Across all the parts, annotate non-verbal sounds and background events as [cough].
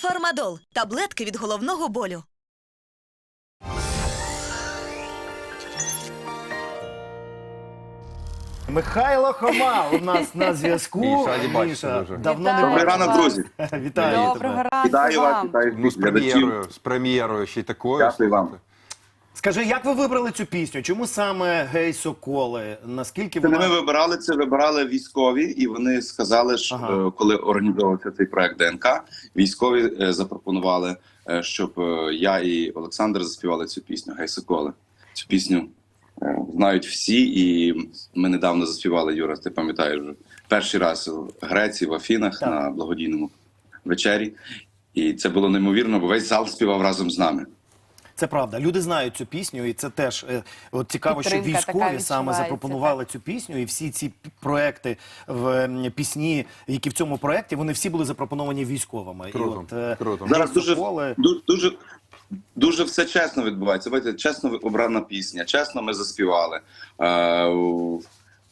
Фармадол таблетки від головного болю. Михайло Хома у нас на зв'язку. Міша, раді бачити дуже. давно Вітаю не Добрий вас. ранок, друзі. Вітаю Доброго ранку Вітаю вас, вам. вітаю Ну, з всіх глядачів. прем'єрою, з прем'єрою, ще й такою. Дякую вам. слухайте. Скажи, як ви вибрали цю пісню? Чому саме гей Соколи? Наскільки вона ми вибирали це, вибирали військові, і вони сказали, що Ага. е, коли організовувався цей проект ДНК, військові е, запропонували, е, щоб я і Олександр заспівали цю пісню Гей Соколи. Цю пісню знають всі, і ми недавно заспівали Юра. Ти пам'ятаєш перший раз в Греції, в Афінах Так. на благодійному вечері. І це було неймовірно, бо весь зал співав разом з нами. Це правда? Люди знають цю пісню, і це теж е, от цікаво, що військові така саме відчувається, запропонували цю пісню, і всі ці п- проекти в пісні, які в цьому проекті, вони всі були запропоновані військовими. Круто, І от е, круто. Зараз дуже, Соколи» ду- дуже, дуже все чесно відбувається. Бачите, чесно обрана пісня, чесно ми заспівали. Е, у-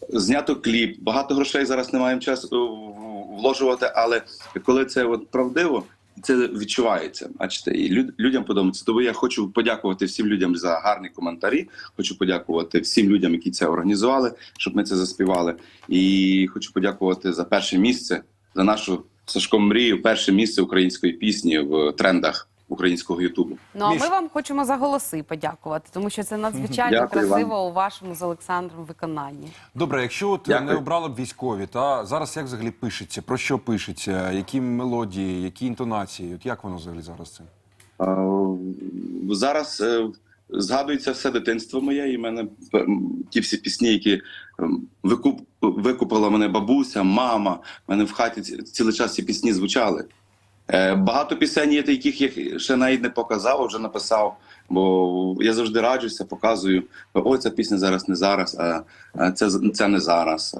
знято кліп. Багато грошей зараз не маємо часу в- вложувати, але коли це от правдиво. Це відчувається, бачите, і люд, людям подобається. Тому я хочу подякувати всім людям за гарні коментарі. Хочу подякувати всім людям, які це організували, щоб ми це заспівали. І хочу подякувати за перше місце, за нашу Сашком мрію, перше місце української пісні в трендах українського Ютубу. Ну а Міш. ми вам хочемо за голоси подякувати, тому що це надзвичайно Дякую красиво у вашому з Олександром виконанні. Добре, якщо от Дякую. не обрали б військові, та зараз як взагалі пишеться? Про що пишеться? Які мелодії, які інтонації? От як воно взагалі зараз це? Е, Зараз е, згадується все дитинство моє, і в мене ті всі пісні, які ем, викуп, викупила мене бабуся, мама. В мене в хаті цілий час ці пісні звучали. Е, Багато пісень є, яких я ще навіть не показав, а вже написав. Бо я завжди раджуся, показую. Ой, ця пісня зараз не зараз, а це, це не зараз.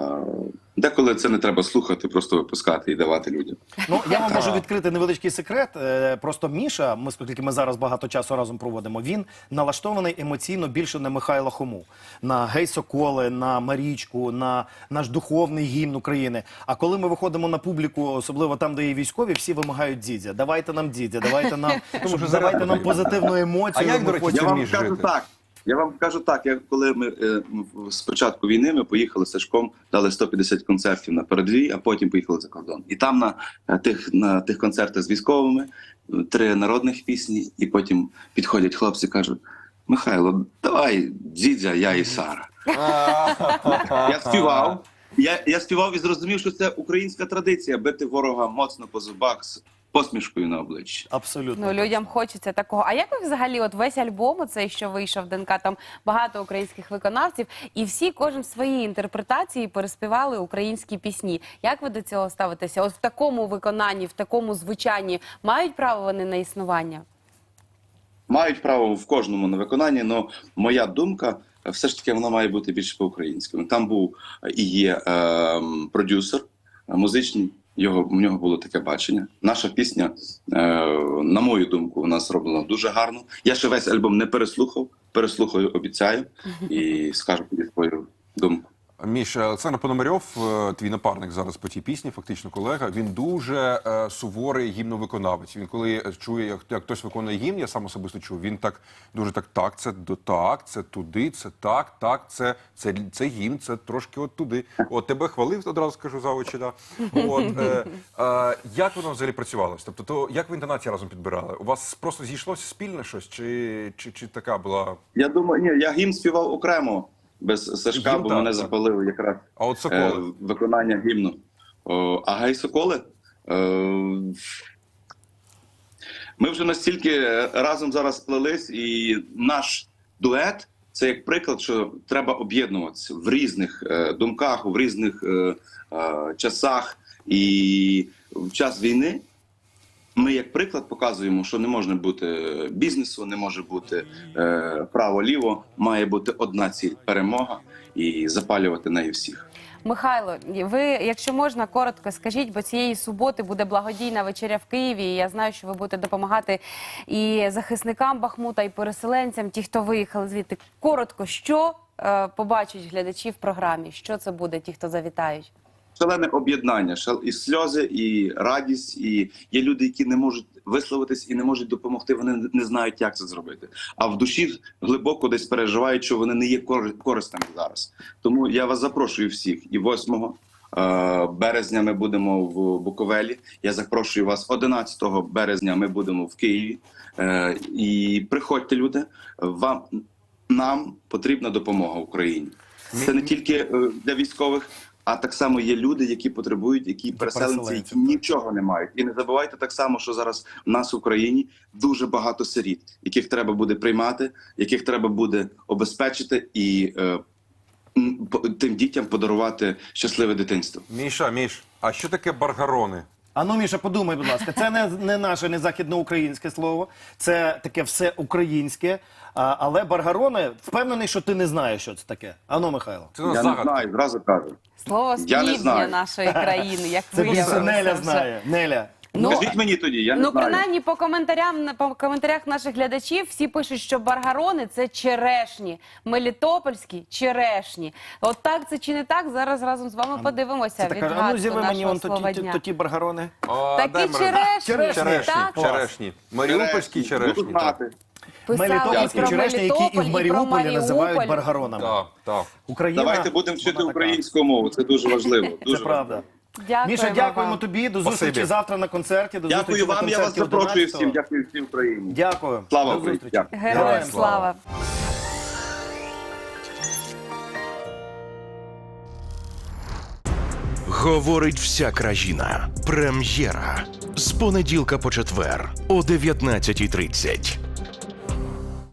Деколи це не треба слухати, просто випускати і давати людям. Ну я вам можу відкрити невеличкий секрет. Е, Просто Міша, ми оскільки ми зараз багато часу разом проводимо. Він налаштований емоційно більше на Михайла Хому, на гей Соколи, на Марічку, на наш духовний гімн України. А коли ми виходимо на публіку, особливо там, де є військові, всі вимагають дідя. Давайте нам дідя, давайте нам [laughs] Тому щоб що давайте нам позитивну емоцію. А як, до речі, Я вам скажу так. Я вам кажу так. Я коли ми е, з початку війни ми поїхали з Сашком, дали 150 концертів на передовій, а потім поїхали за кордон. І там на е, тих на тих концертах з військовими е, три народних пісні, і потім підходять хлопці, кажуть: Михайло, давай дідя, я і Сара. [laughs] Я співав. Я, я співав і зрозумів, що це українська традиція бити ворога моцно по зубах посмішкою на обличчі. Абсолютно. Ну людям хочеться такого. А як ви взагалі, от весь альбом, цей що вийшов ДНК, там багато українських виконавців, і всі кожен в своїй інтерпретації переспівали українські пісні. Як ви до цього ставитеся? От в такому виконанні, в такому звучанні мають право вони на існування? мають право в кожному на виконанні, але моя думка е, все ж таки вона має бути більше по-українському. Там був е, і є е, продюсер музичний. Його в нього було таке бачення. Наша пісня, е, на мою думку, вона зроблена дуже гарно. Я ще весь альбом не переслухав. Переслухаю, обіцяю, [laughs] і скажу тобі свою думку. Міш, Олександр Пономарьов, е, твій напарник зараз по тій пісні, фактично колега. Він дуже е, суворий гімновиконавець. Він коли чує, як, як хтось виконує гімн, я сам особисто чув. Він так дуже так, так, це до так, це туди, це так, так, це це, це гімн, це трошки от туди. От тебе хвалив одразу скажу за очі. Да. От е, е, як воно взагалі працювалося? Тобто, то як ви інтонації разом підбирали? У вас просто зійшлося спільне щось, чи, чи, чи така була? Я думаю, ні, я гімн співав окремо без Сашка, Гімн, бо так, мене так. запалив якраз А от е, виконання гімну. О, а гей Соколи. Е, ми вже настільки разом зараз сплелись, і наш дует це як приклад, що треба об'єднуватися в різних е, думках, в різних е, е, часах. І в час війни ми, як приклад, показуємо, що не може бути бізнесу, не може бути е, право-ліво, має бути одна ціль перемога і запалювати нею всіх. Михайло, ви, якщо можна, коротко скажіть, бо цієї суботи буде благодійна вечеря в Києві. і Я знаю, що ви будете допомагати і захисникам Бахмута, і переселенцям, ті, хто виїхали звідти. Коротко, що е, побачать глядачі в програмі? Що це буде, ті, хто завітають? Шалене об'єднання, шал- і сльози, і радість. І є люди, які не можуть висловитись і не можуть допомогти. Вони не знають, як це зробити. А в душі глибоко десь переживають, що вони не є кор- корисними зараз. Тому я вас запрошую всіх. І 8 е, березня ми будемо в Буковелі. Я запрошую вас 11 березня. Ми будемо в Києві. Е, І приходьте, люди. Вам нам потрібна допомога Україні. Це не тільки е, для військових, а так само є люди, які потребують, які переселенці, які нічого не мають. І не забувайте так само, що зараз в нас в Україні дуже багато сиріт, яких треба буде приймати, яких треба буде обезпечити і е, по- тим дітям подарувати щасливе дитинство. Міша, Міш, а що таке баргарони? А ну, Міша, подумай, будь ласка, це не, не наше, не західноукраїнське слово, це таке все українське. А, але баргарони, впевнений, що ти не знаєш, що це таке. Ану, Михайло. Це у нас Я не загадка. знаю, зразу кажу. Слово з Я не знаю. нашої країни, як Це більше виявилося Неля вже. знає. Неля. Ну, Скажіть мені тоді, я не ну, знаю. принаймні по коментарям по коментарях наших глядачів всі пишуть, що баргарони це черешні, мелітопольські черешні. От так це чи не так? Зараз разом з вами подивимося. Це така, а ну зіви мені нашого он то слова ті, дня. то баргарони. О, Такі мене. черешні, Черешні. Черешні, так? Черешні. Маріупольські черешні. Буду знати. Писали Мелітопольські про черешні, які і Мелітополь, в Маріуполі називають баргаронами. Так, так. Україна, Давайте будемо вчити українську мову. Це дуже важливо. Це правда. Дякуємо Міша, дякуємо вам. тобі. До Спасибі. зустрічі завтра на концерті. До зустрічі Дякую на вам. Я вас концерті запрошую 11-го. всім. Дякую всім Україні. Дякую. Слава До Україні. зустрічі. Дякую. Героям Героям слава. Говорить вся країна. Прем'єра з понеділка по четвер о 19.30.